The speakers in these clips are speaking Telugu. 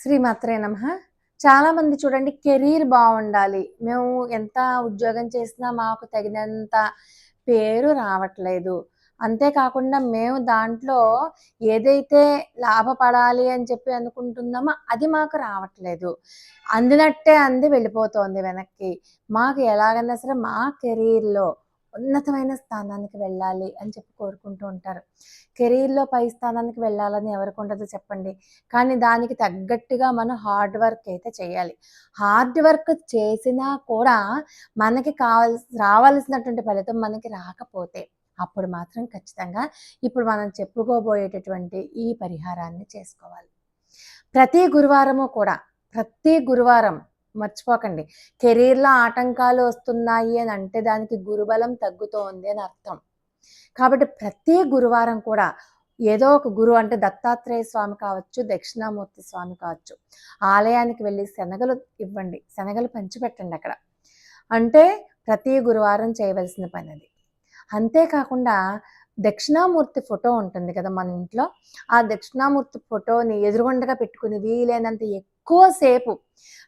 శ్రీమాత్రే నమ. చాలామంది చూడండి కెరీర్ బాగుండాలి. మేము ఎంత ఉద్యోగం చేసినా మాకు తగినంత పేరు రావట్లేదు. అంతేకాకుండా మేము దాంట్లో ఏదైతే లాభపడాలి అని చెప్పి అనుకుంటున్నామో అది మాకు రావట్లేదు. అందినట్టే అంది వెళ్ళిపోతోంది వెనక్కి. మాకు ఎలాగైనా సరే మా కెరీర్లో ఉన్నతమైన స్థానానికి వెళ్ళాలి అని చెప్పి కోరుకుంటూ ఉంటారు. కెరీర్లో పై స్థానానికి వెళ్ళాలని ఎవరికి ఉండదో చెప్పండి. కానీ దానికి తగ్గట్టుగా మనం హార్డ్ వర్క్ అయితే చేయాలి. హార్డ్ వర్క్ చేసినా కూడా మనకి కావాల్సి రావాల్సినటువంటి ఫలితం మనకి రాకపోతే అప్పుడు మాత్రం ఖచ్చితంగా ఇప్పుడు మనం చెప్పుకోబోయేటటువంటి ఈ పరిహారాన్ని చేసుకోవాలి. ప్రతి గురువారము కూడా ప్రతి గురువారం మర్చిపోకండి. కెరీర్లో ఆటంకాలు వస్తున్నాయి అని అంటే దానికి గురుబలం తగ్గుతోంది అని అర్థం. కాబట్టి ప్రతి గురువారం కూడా ఏదో ఒక గురువు అంటే దత్తాత్రేయ స్వామి కావచ్చు దక్షిణామూర్తి స్వామి కావచ్చు ఆలయానికి వెళ్ళి శనగలు ఇవ్వండి. శనగలు పంచిపెట్టండి అక్కడ. అంటే ప్రతి గురువారం చేయవలసిన పని అది అంతేకాకుండా దక్షిణామూర్తి ఫోటో ఉంటుంది కదా మన ఇంట్లో. ఆ దక్షిణామూర్తి ఫోటోని ఎదురుగుండగా పెట్టుకుని వీలైనంత ఎక్కువసేపు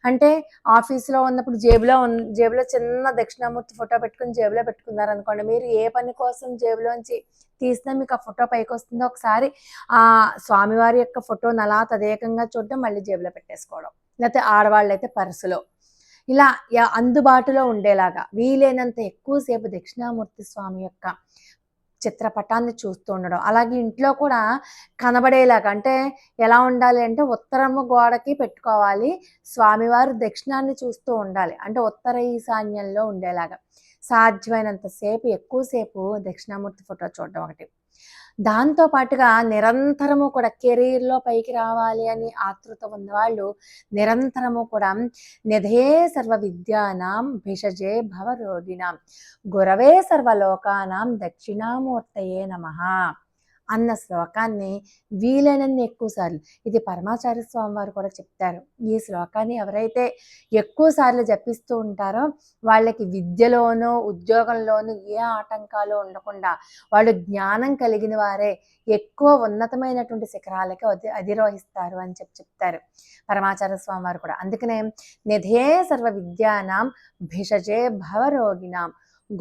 అంటే ఆఫీస్లో ఉన్నప్పుడు జేబులో జేబులో చిన్న దక్షిణామూర్తి ఫోటో పెట్టుకుని జేబులో పెట్టుకున్నారు అనుకోండి మీరు ఏ పని కోసం జేబులోంచి తీసినా మీకు ఆ ఫోటో పైకి వస్తుందో ఒకసారి ఆ స్వామివారి యొక్క ఫోటోని అలా తదేకంగా చూడడం మళ్ళీ జేబులో పెట్టేసుకోవడం. లేకపోతే ఆడవాళ్ళు అయితే పర్సులో. ఇలా అందుబాటులో ఉండేలాగా వీలైనంత ఎక్కువసేపు దక్షిణామూర్తి స్వామి యొక్క చిత్రపటాన్ని చూస్తూ ఉండడం. అలాగే ఇంట్లో కూడా కనబడేలాగా అంటే ఎలా ఉండాలి అంటే ఉత్తరము గోడకి పెట్టుకోవాలి స్వామివారు దక్షిణాన్ని చూస్తూ ఉండాలి. అంటే ఉత్తర ఈశాన్యంలో ఉండేలాగా. సాధ్యమైనంత సేపు ఎక్కువసేపు దక్షిణామూర్తి ఫోటో చూడడం ఒకటి. దాంతో పాటుగా నిరంతరము కూడా కెరీర్లో పైకి రావాలి అని ఆతృత ఉన్నవాళ్ళు నిరంతరము కూడా నిధే సర్వ విద్యానాం భిషజే భవరోగిణాం. గురవే సర్వలోకానాం దక్షిణామూర్తయే నమ. అన్న శ్లోకాన్ని వీలైనన్ని ఎక్కువసార్లు ఇది పరమాచార్య స్వామి వారు కూడా చెప్తారు. ఈ శ్లోకాన్ని ఎవరైతే ఎక్కువ సార్లు జపిస్తూ ఉంటారో వాళ్ళకి విద్యలోనూ ఉద్యోగంలోనూ ఏ ఆటంకాలు ఉండకుండా వాళ్ళు జ్ఞానం కలిగిన వారే ఎక్కువ ఉన్నతమైనటువంటి శిఖరాలకి అధి అధిరోహిస్తారు అని చెప్పి చెప్తారు పరమాచార్య స్వామి వారు కూడా. అందుకనే నిధే సర్వ విద్యానాం భిషజే భవరోగినాం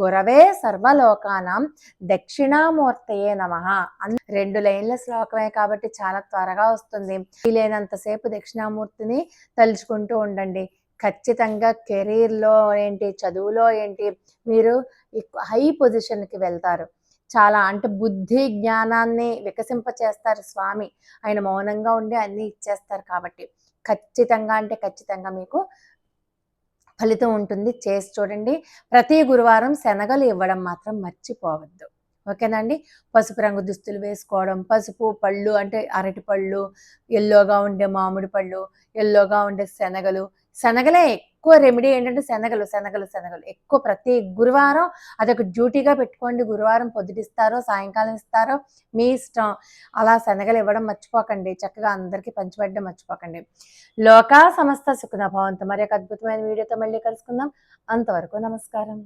గురవే సర్వలోకానం దక్షిణామూర్తయే నమ. రెండు లైన్ల శ్లోకమే కాబట్టి చాలా త్వరగా వస్తుంది. వీలైనంతసేపు దక్షిణామూర్తిని తలుచుకుంటూ ఉండండి. ఖచ్చితంగా కెరీర్లో ఏంటి చదువులో ఏంటి మీరు హై పొజిషన్కి వెళ్తారు. చాలా అంటే బుద్ధి జ్ఞానాన్ని వికసింపచేస్తారు స్వామి. ఆయన మౌనంగా ఉండి అన్నీ ఇచ్చేస్తారు కాబట్టి. ఖచ్చితంగా అంటే ఖచ్చితంగా మీకు ఫలితం ఉంటుంది. చేసి చూడండి. ప్రతి గురువారం శనగలు ఇవ్వడం మాత్రం మర్చిపోవద్దు. ఓకేనండి? పసుపు రంగు దుస్తులు వేసుకోవడం పసుపు పళ్ళు అంటే అరటి పళ్ళు ఎల్లోగా ఉండే మామిడి పళ్ళు ఎల్లోగా ఉండే శనగలు. శనగలే ఎక్కువ రెమెడీ ఏంటంటే శనగలు శనగలు శనగలు. ఎక్కువ ప్రతి గురువారం అదొక డ్యూటీగా పెట్టుకోండి. గురువారం పొద్దుటిస్తారో సాయంకాలం ఇస్తారో మీ ఇష్టం. అలా శనగలు ఇవ్వడం మర్చిపోకండి. చక్కగా అందరికీ పంచిపెట్టడం మర్చిపోకండి. లోకా సమస్త సుఖన భవంతు మరి ఒక అద్భుతమైన వీడియోతో మళ్ళీ కలుసుకుందాం. అంతవరకు నమస్కారం.